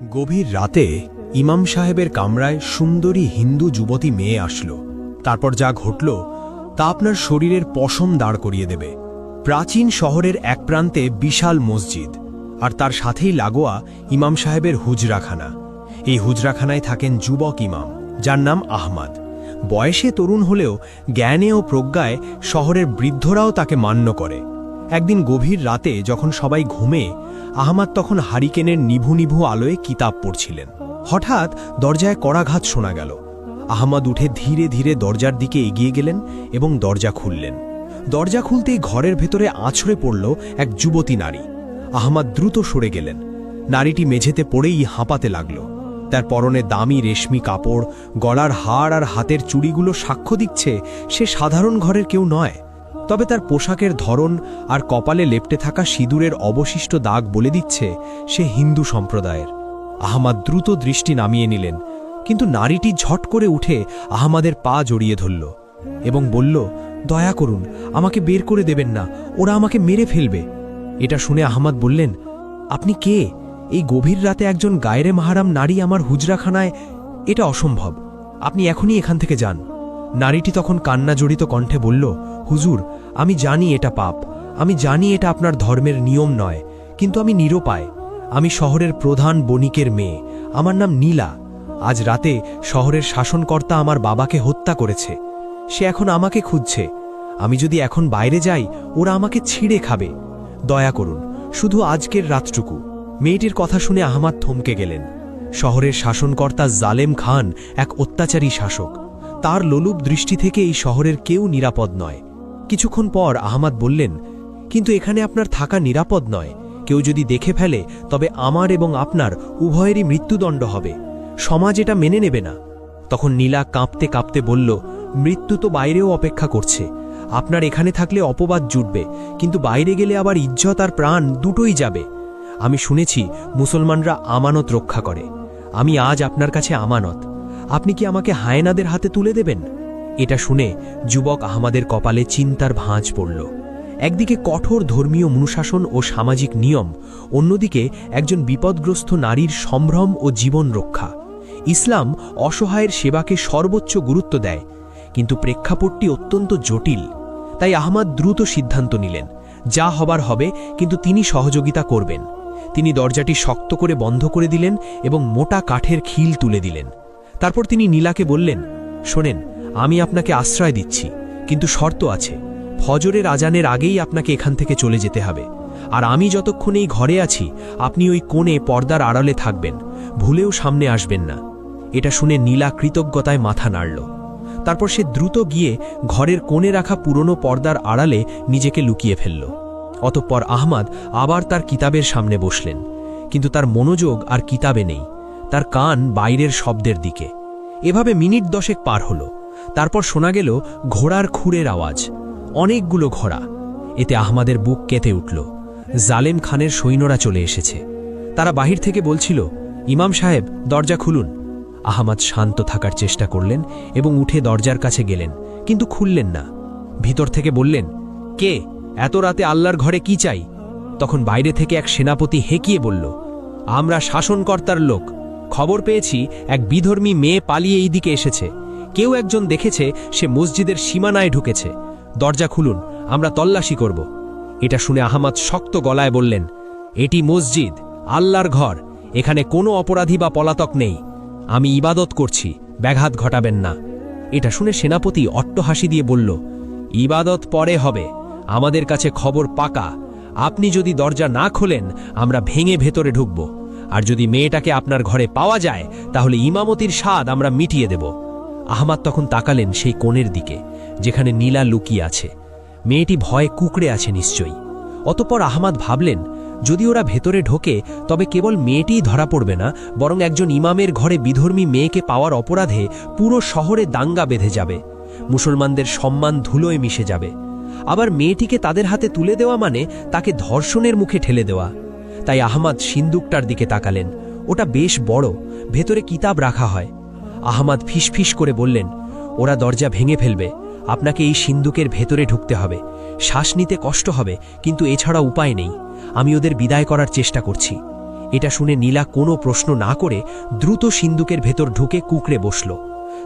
গভীর রাতে ইমাম সাহেবের কামরায় সুন্দরী হিন্দু যুবতী মেয়ে আসলো। তারপর যা ঘটল, তা আপনার শরীরের পশম দাঁড় করিয়ে দেবে। প্রাচীন শহরের এক প্রান্তে বিশাল মসজিদ, আর তার সাথেই লাগোয়া ইমাম সাহেবের হুজরাখানা। এই হুজরাখানায় থাকেন যুবক ইমাম, যার নাম আহমাদ। বয়সে তরুণ হলেও জ্ঞানে ও প্রজ্ঞায় শহরের বৃদ্ধরাও তাকে মান্য করে। একদিন গভীর রাতে যখন সবাই ঘুমে, আহমাদ তখন হারিকেনের নিভু নিভু আলোয় কিতাব পড়ছিলেন। হঠাৎ দরজায় কড়াঘাত শোনা গেল। আহমাদ উঠে ধীরে ধীরে দরজার দিকে এগিয়ে গেলেন এবং দরজা খুললেন। দরজা খুলতেই ঘরের ভেতরে আছড়ে পড়ল এক যুবতী নারী। আহমাদ দ্রুত সরে গেলেন। নারীটি মেঝেতে পড়েই হাঁপাতে লাগল। তার পরনে দামি রেশমি কাপড়, গলার হাড় আর হাতের চুড়িগুলো সাক্ষ্য দিচ্ছে সে সাধারণ ঘরের কেউ নয়। তবে তার পোশাকের ধরন আর কপালে লেপটে থাকা সিঁদুরের অবশিষ্ট দাগ বলে দিচ্ছে সে হিন্দু সম্প্রদায়ের। আহমাদ দ্রুত দৃষ্টি নামিয়ে নিলেন, কিন্তু নারীটি ঝট করে উঠে আহমাদের পা জড়িয়ে ধরল এবং বলল, দয়া করুন, আমাকে বের করে দেবেন না, ওরা আমাকে মেরে ফেলবে। এটা শুনে আহমাদ বললেন, আপনি কে? এই গভীর রাতে একজন গায়রে মাহারাম নারী আমার হুজরাখানায়? এটা অসম্ভব। আপনি এখনই এখান থেকে যান। নারীটি তখন কান্না জড়িত কণ্ঠে বলল, হুজুর, আমি জানি এটা পাপ। আমি জানি এটা আপনার ধর্মের নিয়ম নয়, কিন্তু আমি নিরুপায়। আমি শহরের প্রধান বণিকের মেয়ে। আমার নাম নীলা। আজ রাতে শহরের শাসনকর্তা আমার বাবাকে হত্যা করেছে। সে এখন আমাকে খুঁজছে। আমি যদি এখন বাইরে যাই, ওরা আমাকে ছিঁড়ে খাবে। দয়া করুন, শুধু আজকের রাতটুকু। মেয়েটির কথা শুনে আহমাদ থমকে গেলেন। শহরের শাসনকর্তা জালেম খান এক অত্যাচারী শাসক। তার লোলুপ দৃষ্টি থেকে এই শহরের কেউ নিরাপদ নয়। কিছুক্ষণ পর আহমাদ বললেন, কিন্তু এখানে আপনার থাকা নিরাপদ নয়। কেউ যদি দেখে ফেলে, তবে আমার এবং আপনার উভয়েরই মৃত্যুদণ্ড হবে। সমাজ এটা মেনে নেবে না। তখন নীলা কাঁপতে কাঁপতে বলল, মৃত্যু তো বাইরেও অপেক্ষা করছে। আপনার এখানে থাকলে অপবাদ জুটবে, কিন্তু বাইরে গেলে আবার ইজ্জত আর প্রাণ দুটোই যাবে। আমি শুনেছি, মুসলমানরা আমানত রক্ষা করে। আমি আজ আপনার কাছে আমানত। আপনি কি আমাকে হায়নাদের হাতে তুলে দেবেন? এটা শুনে যুবক আহমাদের কপালে চিন্তার ভাঁজ পড়ল। একদিকে কঠোর ধর্মীয় অনুশাসন ও সামাজিক নিয়ম, অন্যদিকে একজন বিপদগ্রস্ত নারীর সম্ভ্রম ও জীবন রক্ষা। ইসলাম অসহায়ের সেবাকে সর্বোচ্চ গুরুত্ব দেয়, কিন্তু প্রেক্ষাপটটি অত্যন্ত জটিল। তাই আহমাদ দ্রুত সিদ্ধান্ত নিলেন, যা হবার হবে কিন্তু তিনি সহযোগিতা করবেন। তিনি দরজাটি শক্ত করে বন্ধ করে দিলেন এবং মোটা কাঠের খিল তুলে দিলেন। তারপর তিনি নীলাকে বললেন, শোনেন, আমি আপনাকে আশ্রয় দিচ্ছি, কিন্তু শর্ত আছে। ফজরের আজানের আগেই আপনাকে এখান থেকে চলে যেতে হবে। আর আমি যতক্ষণ এই ঘরে আছি, আপনি ওই কোণে পর্দার আড়ালে থাকবেন, ভুলেও সামনে আসবেন না। এটা শুনে নীলা কৃতজ্ঞতায় মাথা নাড়ল। তারপর সে দ্রুত গিয়ে ঘরের কোণে রাখা পুরনো পর্দার আড়ালে নিজেকে লুকিয়ে ফেলল। অতঃপর আহমাদ আবার তার কিতাবের সামনে বসলেন। কিন্তু তার মনোযোগ আর কিতাবে নেই। তার কান বাইরের শব্দের দিকে। এভাবে মিনিট দশেক পার হল। তারপর শোনা গেল ঘোড়ার খুঁড়ের আওয়াজ। অনেকগুলো ঘোড়া। এতে আহমাদের বুক কেঁতে উঠল। জালেম খানের সৈন্যরা চলে এসেছে। তারা বাহির থেকে বলছিল, ইমাম সাহেব, দরজা খুলুন। আহমাদ শান্ত থাকার চেষ্টা করলেন এবং উঠে দরজার কাছে গেলেন, কিন্তু খুললেন না। ভিতর থেকে বললেন, কে? এত রাতে আল্লাহর ঘরে কি চাই? তখন বাইরে থেকে এক সেনাপতি হেঁকিয়ে বলল, আমরা শাসনকর্তার লোক। খবর পেয়েছি, এক বিধর্মী মেয়ে পালিয়ে এই দিকে এসেছে। কেউ একজন দেখেছে, সে মসজিদের সীমানায় ঢুকেছে। দরজা খুলুন, আমরা তল্লাশি করব। এটা শুনে আহমাদ শক্ত গলায় বললেন, এটি মসজিদ, আল্লাহর ঘর, এখানে কোনো অপরাধী বা পলাতক নেই। আমি ইবাদত করছি, ব্যাঘাত ঘটাবেন না। এটা শুনে সেনাপতি অট্টহাসি দিয়ে বলল, ইবাদত পরে হবে, আমাদের কাছে খবর পাকা। আপনি যদি দরজা না খোলেন, আমরা ভেঙে ভেতরে ঢুকব। আর যদি মেয়েটাকে আপনার ঘরে পাওয়া যায়, তাহলে ইমামতির স্বাদ আমরা মিটিয়ে দেব। আহমাদ তখন তাকালেন সেই কোণের দিকে, যেখানে নীলা লুকিয়ে আছে। মেয়েটি ভয়ে কুকড়ে আছে নিশ্চয়ই। অতপর আহমাদ ভাবলেন, যদি ওরা ভেতরে ঢোকে, তবে কেবল মেয়েটিই ধরা পড়বে না, বরং একজন ইমামের ঘরে বিধর্মী মেয়েকে পাওয়ার অপরাধে পুরো শহরে দাঙ্গা বেঁধে যাবে। মুসলমানদের সম্মান ধুলোয় মিশে যাবে। আবার মেয়েটিকে তাদের হাতে তুলে দেওয়া মানে তাকে ধর্ষণের মুখে ঠেলে দেওয়া। তাই আহমাদ সিন্দুকটার দিকে তাকালেন। ওটা বেশ বড়, ভেতরে কিতাব রাখা হয়। আহমাদ ফিসফিস করে বললেন, ওরা দরজা ভেঙে ফেলবে। আপনাকে এই সিন্দুকের ভেতরে ঢুকতে হবে। শ্বাস নিতে কষ্ট হবে, কিন্তু এছাড়া উপায় নেই। আমি ওদের বিদায় করার চেষ্টা করছি। এটা শুনে নীলা কোনো প্রশ্ন না করে দ্রুত সিন্দুকের ভেতর ঢুকে কুকড়ে বসল।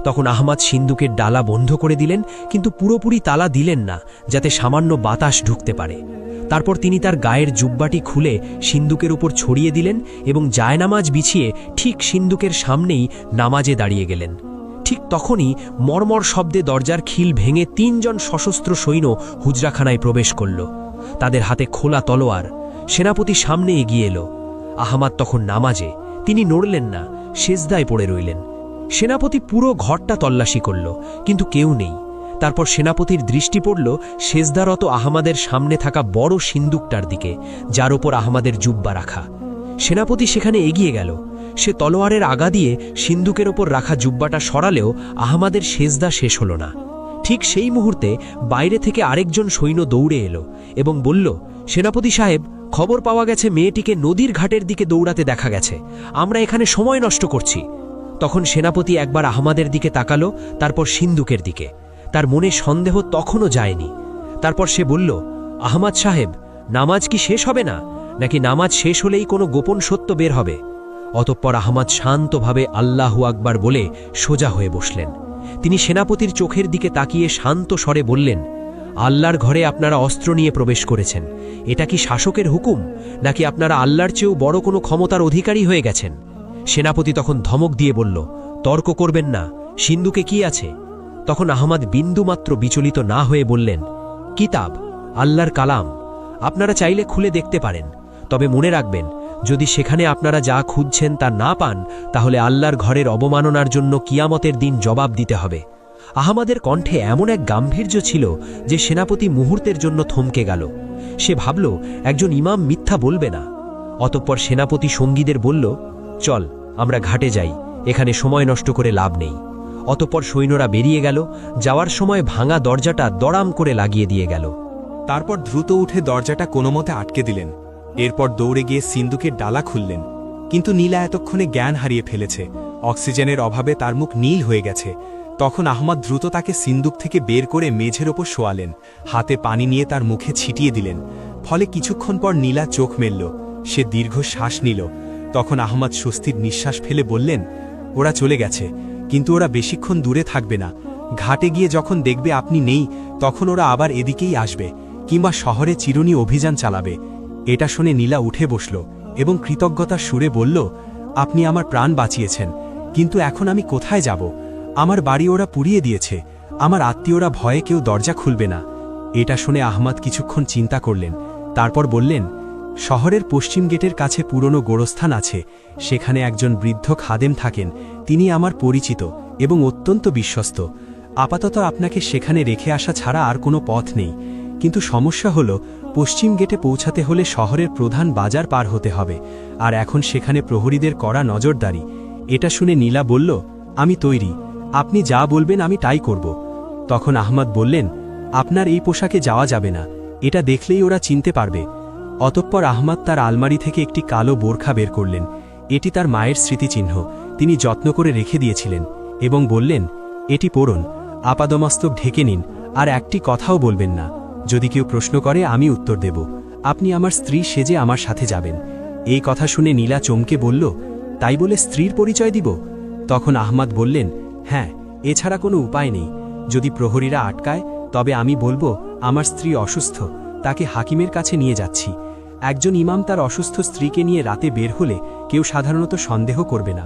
তখন আহমাদ সিন্দুকের ডালা বন্ধ করে দিলেন, কিন্তু পুরোপুরি তালা দিলেন না, যাতে সামান্য বাতাস ঢুকতে পারে। তারপর তিনি তার গায়ের জুব্বাটি খুলে সিন্দুকের উপর ছড়িয়ে দিলেন এবং জায়নামাজ বিছিয়ে ঠিক সিন্দুকের সামনেই নামাজে দাঁড়িয়ে গেলেন। ঠিক তখনই মর্মর শব্দে দরজার খিল ভেঙে তিনজন সশস্ত্র সৈন্য হুজরাখানায় প্রবেশ করল। তাদের হাতে খোলা তলোয়ার। সেনাপতি সামনে এগিয়ে এলো। আহমাদ তখন নামাজে। তিনি নড়লেন না, সেজদায় পড়ে রইলেন। সেনাপতি পুরো ঘরটা তল্লাশি করল, কিন্তু কেউ নেই। তারপর সেনাপতির দৃষ্টি পড়ল সেজদারত আহমাদের সামনে থাকা বড় সিন্দুকটার দিকে, যার ওপর আহমাদের জুব্বা রাখা। সেনাপতি সেখানে এগিয়ে গেল। সে তলোয়ারের আগা দিয়ে সিন্দুকের ওপর রাখা জুব্বাটা সরালেও আহমাদের সেজদা শেষ হল না। ঠিক সেই মুহূর্তে বাইরে থেকে আরেকজন সৈন্য দৌড়ে এলো এবং বলল, সেনাপতি সাহেব, খবর পাওয়া গেছে মেয়েটিকে নদীর ঘাটের দিকে দৌড়াতে দেখা গেছে। আমরা এখানে সময় নষ্ট করছি। তখন সেনাপতি একবার আহমাদের দিকে তাকালো, তারপর সিন্দুকের দিকে। তার মনে সন্দেহ তখনও যায়নি। তারপর সে বলল, আহমাদ সাহেব, নামাজ কি শেষ হবে না? নাকি নামাজ শেষ হলেই কোনো গোপন সত্য বের হবে? অতঃপর আহমাদ শান্তভাবে আল্লাহু আকবার বলে সোজা হয়ে বসলেন। তিনি সেনাপতির চোখের দিকে তাকিয়ে শান্ত স্বরে বললেন, আল্লাহর ঘরে আপনারা অস্ত্র নিয়ে প্রবেশ করেছেন। এটা কি শাসকের হুকুম? নাকি আপনারা আল্লাহর চেয়েও বড় কোনো ক্ষমতার অধিকারী হয়ে গেছেন? সেনাপতি তখন ধমক দিয়ে বলল, তর্ক করবেন না, সিন্ধুকে কি আছে? তখন আহমাদ বিন্দুমাত্র বিচলিত না হয়ে বললেন, কিতাব, আল্লাহর কালাম, আপনারা চাইলে খুলে দেখতে পারেন। তবে মনে রাখবেন, যদি সেখানে আপনারা যা খুঁজছেন তা না পান, তাহলে আল্লাহর ঘরের অবমাননার জন্য কিয়ামতের দিন জবাব দিতে হবে। আহমাদের কণ্ঠে এমন এক গাম্ভীর্য ছিল যে সেনাপতি মুহূর্তের জন্য থমকে গেল। সে ভাবল, একজন ইমাম মিথ্যা বলবে না। অতঃপর সেনাপতি সঙ্গীদের বলল চল, আমরা ঘাটে যাই, এখানে সময় নষ্ট করে লাভ নেই। অতপর সৈন্যরা বেরিয়ে গেল, যাওয়ার সময় ভাঙা দরজাটা দড়াম করে লাগিয়ে দিয়ে গেল। তারপর দ্রুত উঠে দরজাটা কোনোমতে আটকে দিলেন। এরপর দৌড়ে গিয়ে সিন্দুকের ডালা খুললেন। কিন্তু নীলা এতক্ষণে জ্ঞান হারিয়ে ফেলেছে। অক্সিজেনের অভাবে তার মুখ নীল হয়ে গেছে। তখন আহমদ দ্রুত তাকে সিন্দুক থেকে বের করে মেঝের ওপর শোয়ালেন। হাতে পানি নিয়ে তার মুখে ছিটিয়ে দিলেন। ফলে কিছুক্ষণ পর নীলা চোখ মেলল। সে দীর্ঘ শ্বাস নিল। তখন আহমদ স্বস্তির নিঃশ্বাস ফেলে বললেন, ওরা চলে গেছে, কিন্তু ওরা বেশিক্ষণ দূরে থাকবে না। ঘাটে গিয়ে যখন দেখবে আপনি নেই, তখন ওরা আবার এদিকেই আসবে, কিংবা শহরে চিরুনি অভিযান চালাবে। এটা শুনে নীলা উঠে বসল এবং কৃতজ্ঞতার সুরে বলল, আপনি আমার প্রাণ বাঁচিয়েছেন, কিন্তু এখন আমি কোথায় যাব? আমার বাড়ি ওরা পুড়িয়ে দিয়েছে, আমার আত্মীয়রা ভয়ে কেউ দরজা খুলবে না। এটা শুনে আহমদ কিছুক্ষণ চিন্তা করলেন, তারপর বললেন শহরের পশ্চিম গেটের কাছে পুরনো গোরস্থান আছে, সেখানে একজন বৃদ্ধ খাদেম থাকেন, তিনি আমার পরিচিত এবং অত্যন্ত বিশ্বস্ত। আপাতত আপনাকে সেখানে রেখে আসা ছাড়া আর কোনো পথ নেই। কিন্তু সমস্যা হল, পশ্চিম গেটে পৌঁছাতে হলে শহরের প্রধান বাজার পার হতে হবে, আর এখন সেখানে প্রহরীদের করা নজরদারি। এটা শুনে নীলা বলল, আমি তৈরি। আপনি যা বলবেন আমি তাই করব। তখন আহমদ বললেন, আপনার এই পোশাকে যাওয়া যাবে না। এটা দেখলেই ওরা চিনতে পারবে। অতঃপর আহমদ তার আলমারি থেকে একটি কালো বোরখা বের করলেন। এটি তার মায়ের স্মৃতিচিহ্ন। তিনি যত্ন করে রেখে দিয়েছিলেন এবং বললেন, এটি পড়ুন, আপাদমস্তক ঢেকে নিন, আর একটি কথাও বলবেন না। যদি কেউ প্রশ্ন করে, আমি উত্তর দেব। আপনি আমার স্ত্রী সেজে আমার সাথে যাবেন। এই কথা শুনে নীলা চমকে বলল, তাই বলে স্ত্রীর পরিচয় দিব? তখন আহমদ বললেন হ্যাঁ এছাড়া কোনো উপায় নেই। যদি প্রহরীরা আটকায়, তবে আমি বলব, আমার স্ত্রী অসুস্থ, তাকে হাকিমের কাছে নিয়ে যাচ্ছি। একজন ইমাম তার অসুস্থ স্ত্রীকে নিয়ে রাতে বের হলে কেউ সাধারণত সন্দেহ করবে না।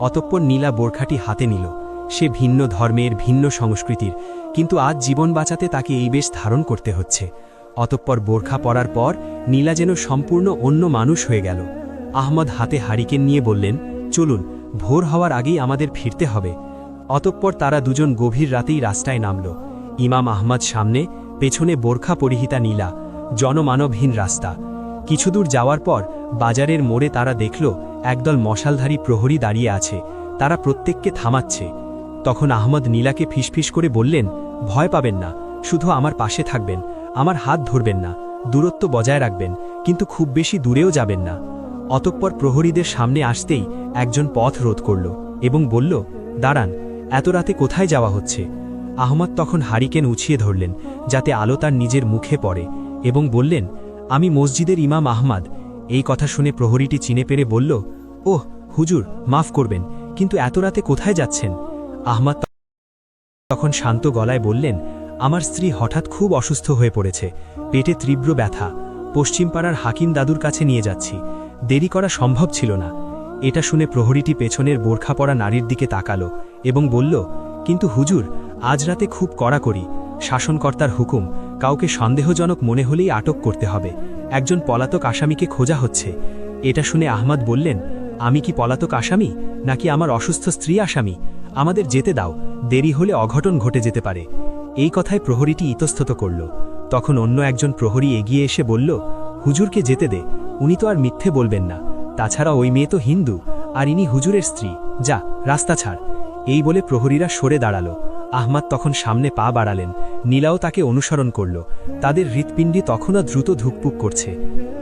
অতঃপর নীলা বোরখাটি হাতে নিল। সে ভিন্ন ধর্মের, ভিন্ন সংস্কৃতির, কিন্তু আজ জীবন বাঁচাতে তাকে এই বেশ ধারণ করতে হচ্ছে। অতঃপর বোরখা পরার পর নীলা যেন সম্পূর্ণ অন্য মানুষ হয়ে গেল। আহমদ হাতে হারিকেন নিয়ে বললেন, চলুন, ভোর হওয়ার আগেই আমাদের ফিরতে হবে। অতঃপর তারা দুজন গভীর রাতেই রাস্তায় নামল। ইমাম আহমদ সামনে, পেছনে বোরখা পরিহিতা নীলা, জনমানবহীন রাস্তা। কিছুদূর যাওয়ার পর বাজারের মোড়ে তারা দেখল একদল মশালধারী প্রহরী দাঁড়িয়ে আছে। তারা প্রত্যেককে থামাচ্ছে। তখন আহমদ নীলাকে ফিসফিস করে বললেন, ভয় পাবেন না, শুধু আমার পাশে থাকবেন, আমার হাত ধরবেন না, দূরত্ব বজায় রাখবেন, কিন্তু খুব বেশি দূরেও যাবেন না। অতঃপর প্রহরীদের সামনে আসতেই একজন পথ রোধ করল এবং বলল, দাঁড়ান, এত রাতে কোথায় যাওয়া হচ্ছে? আহমদ তখন হারিকেন উছিয়ে ধরলেন, যাতে আলো তার নিজের মুখে পড়ে এবং বললেন আমি মসজিদের ইমাম আহমাদ। এই কথা শুনে প্রহরীটি চিনে পেরে বলল, ওহ, হুজুর, মাফ করবেন, কিন্তু এত রাতে কোথায় যাচ্ছেন? আহমাদ তখন শান্ত গলায় বললেন, আমার স্ত্রী হঠাৎ খুব অসুস্থ হয়ে পড়েছে, পেটে তীব্র ব্যথা। পশ্চিমপাড়ার হাকিম দাদুর কাছে নিয়ে যাচ্ছি। দেরি করা সম্ভব ছিল না। এটা শুনে প্রহরীটি পেছনের বোরখা পরা নারীর দিকে তাকালো এবং বলল, কিন্তু হুজুর, আজ রাতে খুব কড়াকড়ি। শাসনকর্তার হুকুম কাউকে সন্দেহজনক মনে হলেই আটক করতে হবে। একজন পলাতক আসামিকে খোঁজা হচ্ছে। এটা শুনে আহমদ বললেন, আমি কি পলাতক আসামি, নাকি আমার অসুস্থ স্ত্রী আসামি? আমাদের যেতে দাও, দেরি হলে অঘটন ঘটে যেতে পারে। এই কথায় প্রহরীটি ইতস্তত করল। তখন অন্য একজন প্রহরী এগিয়ে এসে বলল, হুজুরকে যেতে দে, উনি তো আর মিথ্যে বলবেন না। তাছাড়া ওই মেয়ে তো হিন্দু, আর ইনি হুজুরের স্ত্রী। যা, রাস্তা ছাড়। এই বলে প্রহরীরা সরে দাঁড়াল। আহমাদ তখন সামনে পা বাড়ালেন। নীলাও তাকে অনুসরণ করল। তাদের হৃৎপিণ্ডি তখনও দ্রুত ধুকপুক করছে।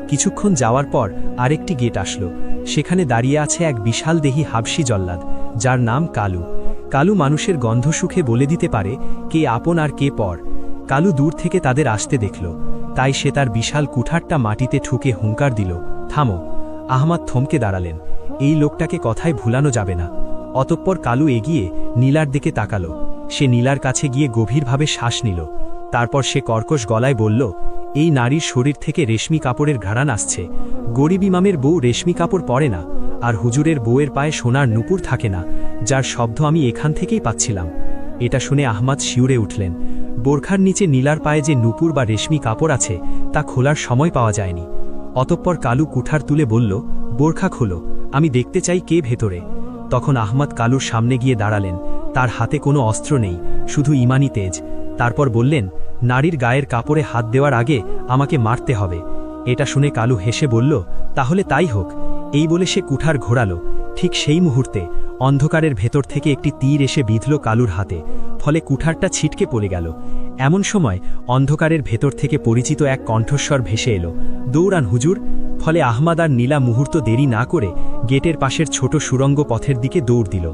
কিছুক্ষণ যাওয়ার পর আরেকটি গেট আসলো। সেখানে দাঁড়িয়ে আছে এক বিশাল দেহি হাবসি জল্লাদ, যার নাম কালু। কালু মানুষের গন্ধ সুখে বলে দিতে পারে কে আপন আর কে পর। কালু দূর থেকে তাদের আসতে দেখল। তাই সে তার বিশাল কুঠারটা মাটিতে ঠুকে হুঙ্কার দিল, থামো। আহমাদ থমকে দাঁড়ালেন। এই লোকটাকে কথায় ভুলানো যাবে না। অতঃপর কালু এগিয়ে নীলার দিকে তাকালো। সে নীলার কাছে গিয়ে গভীরভাবে শ্বাস নিল। তারপর সে কর্কশ গলায় বলল, এই নারীর শরীর থেকে রেশমি কাপড়ের ঘাড়ান আসছে। গরিব ইমামের বউ রেশমি কাপড় পরে না, আর হুজুরের বউয়ের পায়ে সোনার নুপুর থাকে না, যার শব্দ আমি এখান থেকেই পাচ্ছিলাম। এটা শুনে আহমাদ শিউরে উঠলেন। বোরখার নিচে নীলার পায়ে যে নুপুর বা রেশমি কাপড় আছে, তা খোলার সময় পাওয়া যায়নি। অতঃপর কালু কুঠার তুলে বলল, বোরখা খোলো, আমি দেখতে চাই কে ভেতরে? তখন আহমদ কালুর সামনে গিয়ে দাঁড়ালেন। তার হাতে কোনো অস্ত্র নেই, শুধু ইমানি তেজ। তারপর বললেন, নারীর গায়ের কাপড়ে হাত দেওয়ার আগে আমাকে মারতে হবে। এটা শুনে কালু হেসে বলল, তাহলে তাই হোক। এই বলে সে কুঠার ঘোরালো। ঠিক সেই মুহূর্তে অন্ধকারের ভেতর থেকে একটি তীর এসে বিঁধল কালুর হাতে, ফলে কুঠারটা ছিটকে পড়ে গেল। এমন সময় অন্ধকারের ভেতর থেকে পরিচিত এক কণ্ঠস্বর ভেসে এলো, দৌড়ান হুজুর। ফলে আহমাদ আর নীলা মুহূর্ত দেরি না করে গেটের পাশের ছোট সুরঙ্গ পথের দিকে দৌড় দিল।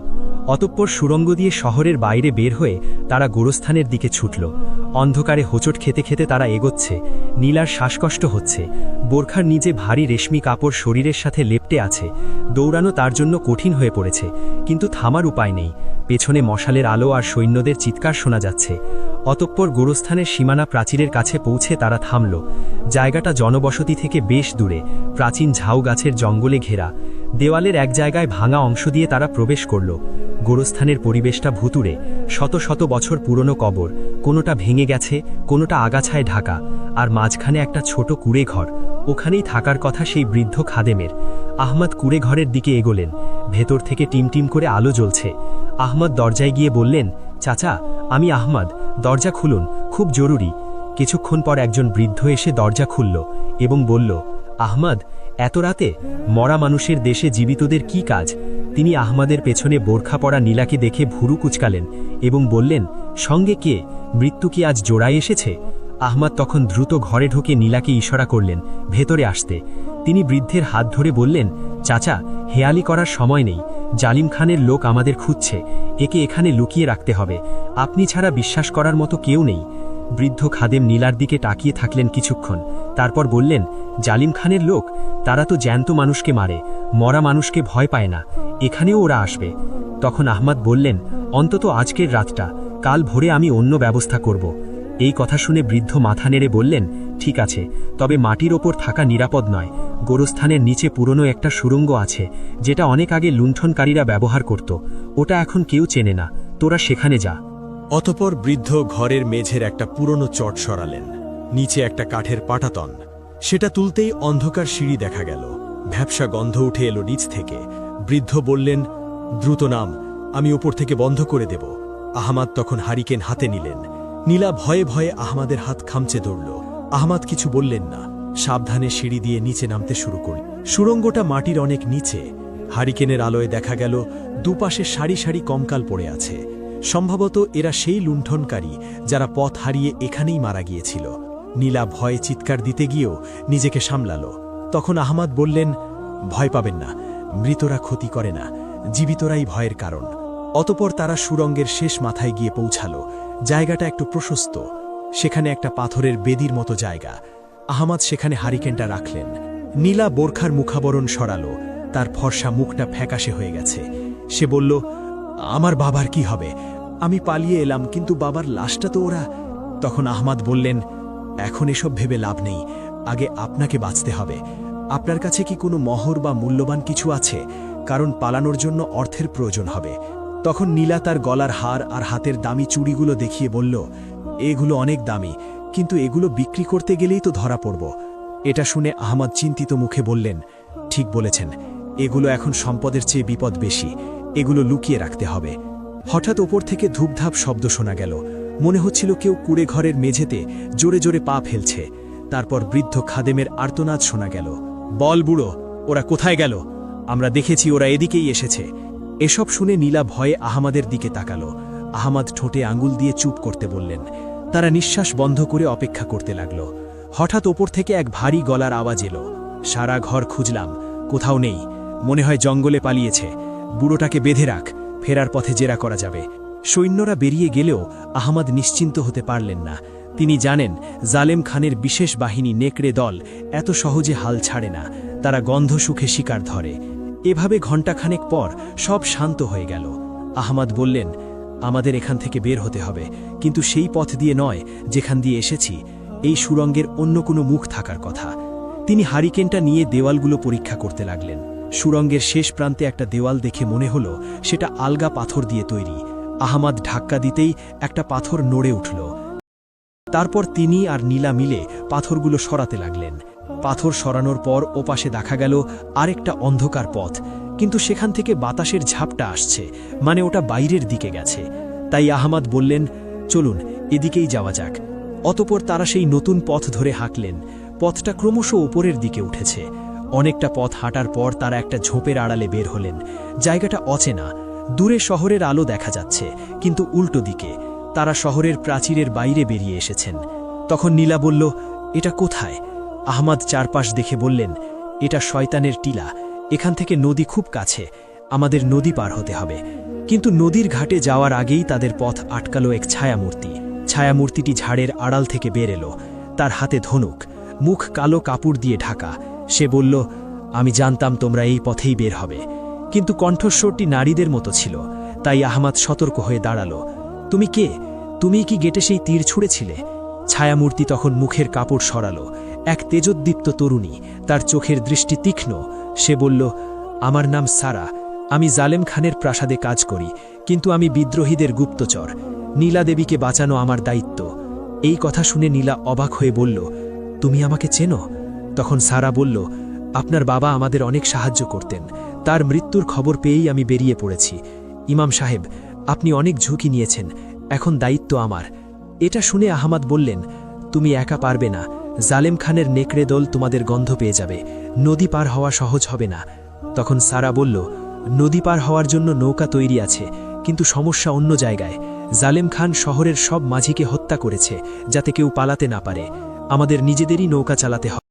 অতঃপর সুরঙ্গ দিয়ে শহরের বাইরে বের হয়ে তারা গোরস্থানের দিকে ছুটল। অন্ধকারে হোঁচট খেতে খেতে তারা এগোচ্ছে। নীলার শ্বাসকষ্ট হচ্ছে। বোরখার নিচে ভারী রেশমি কাপড় শরীরের সাথে লেপটে আছে। দৌড়ানো তার জন্য কঠিন হয়ে পড়েছে। কিন্তু থামার উপায় নেই। পেছনে মশালের আলো আর সৈন্যদের চিৎকার শোনা যাচ্ছে। অতঃপর গোরস্থানের সীমানা প্রাচীরের কাছে পৌঁছে তারা থামল। জায়গাটা জনবসতি থেকে বেশ দূরে। প্রাচীন ঝাউ গাছের জঙ্গলে ঘেরা। দেওয়ালের এক জায়গায় ভাঙা অংশ দিয়ে তারা প্রবেশ করল। গোরস্থানের পরিবেশটা ভুতুরে শত শত বছর পুরনো কবর, কোনোটা ভেঙে গেছে, কোনোটা আগাছায় ঢাকা, আর মাঝখানে একটা ছোট কুড়ে ঘর ওখানেই থাকার কথা সেই বৃদ্ধ খাদেমের। আহমদ কুড়ে ঘরের দিকে এগোলেন, ভেতর থেকে টিমটিম করে আলো জ্বলছে। আহমদ দরজায় গিয়ে বললেন, চাচা, আমি আহমদ, দরজা খুলুন, খুব জরুরি। কিছুক্ষণ পর একজন বৃদ্ধ এসে দরজা খুলল এবং বলল, আহমদ, এত রাতে মরা মানুষের দেশে জীবিতদের কি কাজ? তিনি আহমাদের পেছনে বোরখা পড়া নীলাকে দেখে ভুরু কুচকালেন এবং বললেন, সঙ্গে কে? মৃত্যু কি আজ জোড়ায় এসেছে? আহমাদ তখন দ্রুত ঘরে ঢুকে নীলাকে ইশারা করলেন, ভেতরে আসতে। তিনি বৃদ্ধের হাত ধরে বললেন, চাচা, হেয়ালি করার সময় নেই। জালিম খানের লোক আমাদের খুঁজছে। একে এখানে লুকিয়ে রাখতে হবে। আপনি ছাড়া বিশ্বাস করার মতো কেউ নেই। বৃদ্ধ খাদেম নীলার দিকে তাকিয়ে থাকলেন কিছুক্ষণ। তারপর বললেন, জালিম খানের লোক? তারা তো জ্যান্ত মানুষকে মারে। মরা মানুষকে ভয় পায় না। এখানেও ওরা আসবে। তখন আহমদ বললেন, অন্তত আজকের রাতটা, কাল ভোরে আমি অন্য ব্যবস্থা করব। এই কথা শুনে বৃদ্ধ মাথা নেড়ে বললেন, ঠিক আছে, তবে মাটির ওপর থাকা নিরাপদ নয়। গোরস্থানের নিচে পুরনো একটা সুরঙ্গ আছে, যেটা অনেক আগে লুণ্ঠনকারীরা ব্যবহার করত। ওটা এখন কেউ চেনে না। তোরা সেখানে যা। অতপর বৃদ্ধ ঘরের মেঝের একটা পুরনো চট সরালেন। নিচে একটা কাঠের পাটাতন। সেটা তুলতেই অন্ধকার সিঁড়ি দেখা গেল। ভ্যাবসা গন্ধ উঠে এলো নিচ থেকে। বৃদ্ধ বললেন, দ্রুত নাম, আমি ওপর থেকে বন্ধ করে দেব। আহমাদ তখন হারিকেন হাতে নিলেন। নীলা ভয়ে ভয়ে আহমাদের হাত খামচে ধরল। আহমাদ কিছু বললেন না। সাবধানে সিঁড়ি দিয়ে নিচে নামতে শুরু করল সুরঙ্গটা মাটির অনেক নিচে। হারিকেনের আলোয় দেখা গেল, দুপাশে সারি সারি কঙ্কাল পড়ে আছে। সম্ভবত এরা সেই লুণ্ঠনকারী যারা পথ হারিয়ে এখানেই মারা গিয়েছিল। নীলা ভয়ে চিৎকার দিতে গিয়েও নিজেকে সামলালো। তখন আহমাদ বললেন, ভয় পাবেন না, মৃতরা ক্ষতি করে না, জীবিতরাই ভয়ের কারণ। অতপর তারা সুরঙ্গের শেষ মাথায় গিয়ে পৌঁছালো। জায়গাটা একটু প্রশস্ত, সেখানে একটা পাথরের বেদির মতো জায়গা। আহমাদ সেখানে হারিকেনটা রাখলেন। নীলা বোরখার মুখাবরণ সরালো, তার ফর্সা মুখটা ফ্যাকাশে হয়ে গেছে। সে বলল, আমার বাবার কি হবে? আমি পালিয়ে এলাম, কিন্তু বাবার লাশটা তো ওরা তখন আহমাদ বললেন, এখন এসব ভেবে লাভ নেই আগে আপনাকে বাঁচতে হবে। আপনার কাছে কি কোনো মহর বা মূল্যবান কিছু আছে? কারণ পালানোর জন্য অর্থের প্রয়োজন হবে। তখন নীলা তার গলার হার আর হাতের দামি চুড়িগুলো দেখিয়ে বলল, এগুলো অনেক দামি, কিন্তু এগুলো বিক্রি করতে গেলেই তো ধরা পড়ব। এটা শুনে আহমদ চিন্তিত মুখে বললেন, ঠিক বলেছেন, এগুলো এখন সম্পদের চেয়ে বিপদ বেশি, এগুলো লুকিয়ে রাখতে হবে। হঠাৎ ওপর থেকে ধূপধাপ শব্দ শোনা গেল। মনে হচ্ছিল কেউ কুড়ে ঘরের মেঝেতে জোরে জোরে পা ফেলছে। তারপর বৃদ্ধ খাদেমের আর্তনাদ শোনা গেল। বল বুড়ো, ওরা কোথায় গেল? আমরা দেখেছি ওরা এদিকেই এসেছে। এসব শুনে নীলা ভয়ে আহমাদের দিকে তাকালো। আহমাদ ঠোঁটে আঙ্গুল দিয়ে চুপ করতে বললেন, তারা নিঃশ্বাস বন্ধ করে অপেক্ষা করতে লাগল। হঠাৎ ওপর থেকে এক ভারী গলার আওয়াজ এলো। সারা ঘর খুঁজলাম, কোথাও নেই, মনে হয় জঙ্গলে পালিয়েছে। বুড়োটাকে বেঁধে রাখ, ফেরার পথে জেরা করা যাবে। সৈন্যরা বেরিয়ে গেলেও আহমদ নিশ্চিন্ত হতে পারলেন না। তিনি জানেন, জালেম খানের বিশেষ বাহিনী নেকড়ে দল এত সহজে হাল ছাড়ে না, তারা গন্ধ সুখে শিকার ধরে। এভাবে ঘণ্টাখানেক পর সব শান্ত হয়ে গেল। আহমদ বললেন, আমাদের এখান থেকে বের হতে হবে, কিন্তু সেই পথ দিয়ে নয়, যেখান দিয়ে এসেছি। এই সুরঙ্গের অন্য কোনো মুখ থাকার কথা। তিনি হারিকেনটা নিয়ে দেওয়ালগুলো পরীক্ষা করতে লাগলেন। সুরঙ্গের শেষ প্রান্তে একটা দেওয়াল দেখে মনে হলো, সেটা আলগা পাথর দিয়ে তৈরি। আহমাদ ধাক্কা দিতেই একটা পাথর নড়ে উঠল। তারপর তিনি আর নীলা মিলে পাথরগুলো সরাতে লাগলেন। পাথর সরানোর পর ওপাশে দেখা গেল আরেকটা অন্ধকার পথ, কিন্তু সেখান থেকে বাতাসের ঝাপটা আসছে মানে ওটা বাইরের দিকে গেছে। তাই আহমাদ বললেন, চলুন, এদিকেই যাওয়া যাক। অতপর তারা সেই নতুন পথ ধরে হাঁকলেন। পথটা ক্রমশ ওপরের দিকে উঠেছে। অনেকটা পথ হাঁটার পর তারা একটা ঝোপের আড়ালে বের হলেন। জায়গাটা অচেনা, দূরে শহরের আলো দেখা যাচ্ছে, কিন্তু উল্টো দিকে। তারা শহরের প্রাচীরের বাইরে বেরিয়ে এসেছেন। তখন নীলা বলল, এটা কোথায়? আহমাদ চারপাশ দেখে বললেন, এটা শয়তানের টিলা। এখান থেকে নদী খুব কাছে। আমাদের নদী পার হতে হবে। কিন্তু নদীর ঘাটে যাওয়ার আগেই তাদের পথ আটকালো এক ছায়ামূর্তি। ছায়ামূর্তিটি ঝাড়ের আড়াল থেকে বের এলো। তার হাতে ধনুক, মুখ কালো কাপড় দিয়ে ঢাকা। সে বলল, আমি জানতাম তোমরা এই পথেই বের হবে। কিন্তু কণ্ঠস্বরটি নারীদের মতো ছিল, তাই আহমাদ সতর্ক হয়ে দাঁড়াল। তুমি কে? তুমি কি গেটে সেই তীর ছুঁড়েছিলে? ছায়ামূর্তি তখন মুখের কাপড় সরালো। এক তেজোদ্দীপ্ত তরুণী, তার চোখের দৃষ্টি তীক্ষ্ণ। সে বলল, আমার নাম সারা। আমি জালেম খানের প্রাসাদে কাজ করি, কিন্তু আমি বিদ্রোহীদের গুপ্তচর। নীলা দেবীকে বাঁচানো আমার দায়িত্ব। এই কথা শুনে নীলা অবাক হয়ে বলল, তুমি আমাকে চেনো? তখন সারা বলল, আপনার বাবা আমাদের অনেক সাহায্য করতেন। তার মৃত্যুর খবর পেয়েই আমি বেরিয়ে পড়েছি। ইমাম সাহেব, আপনি অনেক ঝুঁকি নিয়েছেন। এখন দায়িত্ব আমার। এটা শুনে আহমাদ বললেন, তুমি একা পারবে না। জালেম খানের নেকড়ে দল তোমাদের গন্ধ পেয়ে যাবে। নদী পার হওয়া সহজ হবে না। তখন সারা বলল, নদী পার হওয়ার জন্য নৌকা তৈরি আছে, কিন্তু সমস্যা অন্য জায়গায়। জালেম খান শহরের সব মাঝিকে হত্যা করেছে, যাতে কেউ পালাতে না পারে। আমাদের নিজেদেরই নৌকা চালাতে হবে।